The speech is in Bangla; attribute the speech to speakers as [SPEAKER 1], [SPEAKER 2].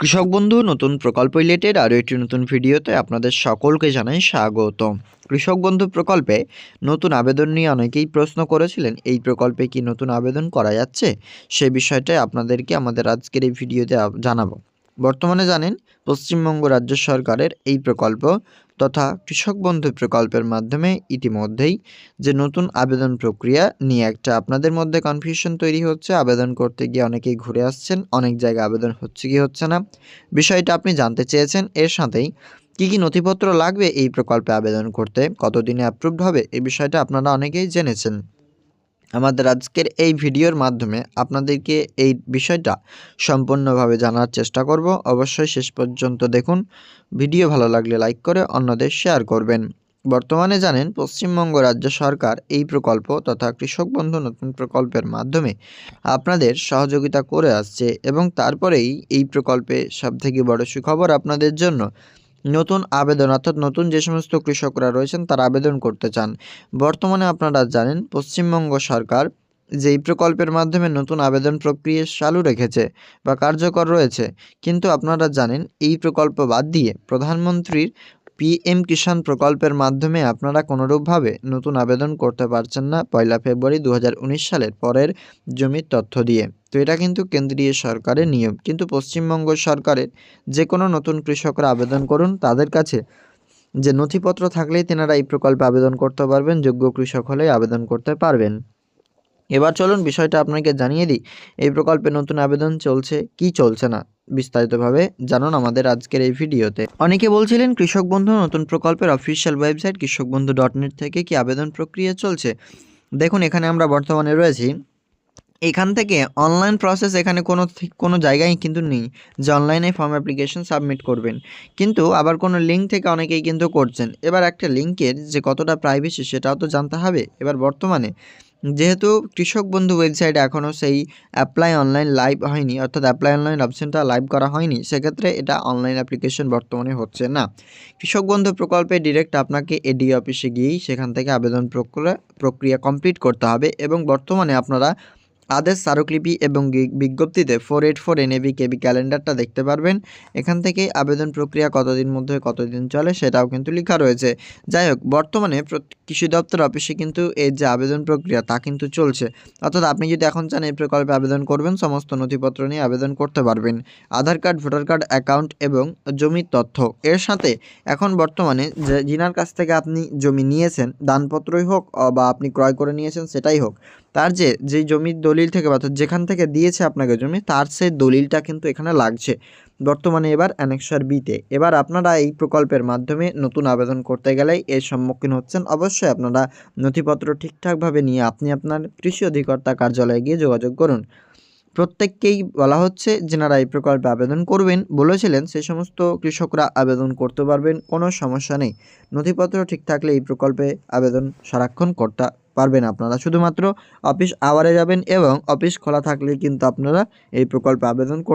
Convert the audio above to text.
[SPEAKER 1] কৃষক বন্ধু, নতুন প্রকল্প রিলেটেড আরও একটি নতুন ভিডিওতে আপনাদের সকলকে জানাই স্বাগত কৃষক বন্ধু প্রকল্পে নতুন আবেদন নিয়ে অনেকেই প্রশ্ন করেছিলেন, এই প্রকল্পে কি নতুন আবেদন করা যাচ্ছে? সে বিষয়টাই আপনাদেরকে আমাদের আজকের এই ভিডিওতে জানাব। বর্তমানে জানেন পশ্চিমবঙ্গ রাজ্য সরকারের এই প্রকল্প তথা কৃষক বন্ধু প্রকল্পের মাধ্যমে ইতিমধ্যেই যে নতুন আবেদন প্রক্রিয়া নিয়ে একটা আপনাদের মধ্যে কনফিউশন তৈরি হচ্ছে। আবেদন করতে গিয়ে অনেকেই ঘুরে আসছেন, অনেক জায়গায় আবেদন হচ্ছে কি হচ্ছে না। বিষয়টা আপনি জানতে চেয়েছেন, এর সাথেই কি কি নথিপত্র লাগবে এই প্রকল্পে আবেদন করতে, কতদিনে অ্যাপ্রুভড হবে এই বিষয়টা আপনারা অনেকেই জেনেছেন। আমাদের আজকের এই ভিডিওর মাধ্যমে আপনাদেরকে এই বিষয়টা সম্পূর্ণভাবে জানার চেষ্টা করব। অবশ্যই শেষ পর্যন্ত দেখুন। ভিডিও ভালো লাগলে লাইক করে অন্যদের শেয়ার করবেন। বর্তমানে জানেন, পশ্চিমবঙ্গ রাজ্য সরকার এই প্রকল্প তথা কৃষক বন্ধু নতুন প্রকল্পের মাধ্যমে আপনাদের সহযোগিতা করে আসছে এবং তারপরেই এই প্রকল্পে সবথেকে বড় সুখবর আপনাদের জন্য নতুন আবেদন অর্থাৎ নতুন যে সমস্ত কৃষকরা রয়েছেন তারা আবেদন করতে চান। বর্তমানে আপনারা জানেন, পশ্চিমবঙ্গ সরকার যে এই প্রকল্পের মাধ্যমে নতুন আবেদন প্রক্রিয়া চালু রেখেছে বা কার্যকর রয়েছে, কিন্তু আপনারা জানেন এই প্রকল্প বাদ দিয়ে প্রধানমন্ত্রীর পিএম কিষাণ প্রকল্পের মাধ্যমে আপনারা কোনোরূপভাবে নতুন আবেদন করতে পারছেন না পয়লা ফেব্রুয়ারি দু হাজার উনিশ সালের পরের জমির তথ্য দিয়ে। তো এটা কিন্তু কেন্দ্রীয় সরকারের নিয়ম। কিন্তু পশ্চিমবঙ্গ সরকারের যে কোনো নতুন কৃষকরা আবেদন করুন, তাদের কাছে যে নথিপত্র থাকলেই তেনারা এই প্রকল্পে আবেদন করতে পারবেন, যোগ্য কৃষক হলেই আবেদন করতে পারবেন। এবার চলুন বিষয়টা আপনাকে জানিয়ে দিই, এই প্রকল্পে নতুন আবেদন চলছে, কি চলছে না? বিস্তারিতভাবে জানুন আমাদের আজকের এই ভিডিওতে। অনেকে বলছিলেন, কৃষক বন্ধু নতুন প্রকল্পের অফিসিয়াল ওয়েবসাইট কৃষক বন্ধু ডট নেট থেকে কি আবেদন প্রক্রিয়া চলছে? দেখুন, এখানে আমরা বর্তমানে রয়েছি। এখান থেকে অনলাইন প্রসেস এখানে কোনো কোনো জায়গায় কিন্তু নেই যে অনলাইনে ফর্ম অ্যাপ্লিকেশন সাবমিট করবেন। কিন্তু আবার কোনো লিঙ্ক থেকে অনেকেই কিন্তু করছেন। এবার একটা লিঙ্কের যে কতটা প্রাইভেসি সেটাও তো জানতে হবে। এবার বর্তমানে যেহেতু কৃষক বন্ধু ওয়েবসাইট এখনও সেই অ্যাপ্লাই অনলাইন লাইভ হয়নি, অর্থাৎ অ্যাপ্লাই অনলাইন অপশনটা লাইভ করা হয়নি, সেক্ষেত্রে এটা অনলাইন অ্যাপ্লিকেশন বর্তমানে হচ্ছে না। কৃষক বন্ধু প্রকল্পে ডিরেক্ট আপনাকে এডি অফিসে গিয়েই সেখান থেকে আবেদন প্রক্রিয়া প্রক্রিয়া কমপ্লিট করতে হবে এবং বর্তমানে আপনারা আদেশ, স্মারকলিপি এবং বিজ্ঞপ্তিতে four eight four NAB KB ক্যালেন্ডারটা দেখতে পারবেন। এখান থেকে আবেদন প্রক্রিয়া কতদিন মধ্যে কতদিন চলে সেটাও কিন্তু লেখা রয়েছে। যাই হোক, বর্তমানে কৃষি দপ্তর অফিসে কিন্তু এই যে আবেদন প্রক্রিয়া তা কিন্তু চলছে। অর্থাৎ আপনি যদি এখন চান এই প্রকল্পে আবেদন করবেন, সমস্ত নথিপত্র নিয়ে আবেদন করতে পারবেন। Aadhaar card, voter card, account এবং জমির তথ্য। এর সাথে এখন বর্তমানে যে যিনার কাছ থেকে আপনি জমি নিয়েছেন, দানপত্রই হোক বা আপনি ক্রয় করে নিয়েছেন, সেটাই হোক। তার যে, যেই জমির দলিল থেকে অর্থাৎ যেখান থেকে দিয়েছে আপনাকে জমি, তার সেই দলিলটা কিন্তু এখানে লাগছে। বর্তমানে এবার অ্যানেক্সার বিতে। এবার আপনারা এই প্রকল্পের মাধ্যমে নতুন আবেদন করতে গেলেই এর সম্মুখীন হচ্ছেন। অবশ্যই আপনারা নথিপত্র ঠিকঠাকভাবে নিয়ে আপনি আপনার কৃষি অধিকর্তা কার্যালয়ে গিয়ে যোগাযোগ করুন। প্রত্যেককেই বলা হচ্ছে, যেনারা এই প্রকল্পে আবেদন করবেন, বলেছিলেন সেই সমস্ত কৃষকরা আবেদন করতে পারবেন, কোনো সমস্যা নেই। নথিপত্র ঠিক থাকলে এই প্রকল্পে আবেদন সারাক্ষণ করতে পারবেন আপনারা। শুধুমাত্র অফিস আওয়ারে যাবেন এবং অফিস খোলা থাকলে কিন্তু আপনারা এই প্রকল্পে আবেদন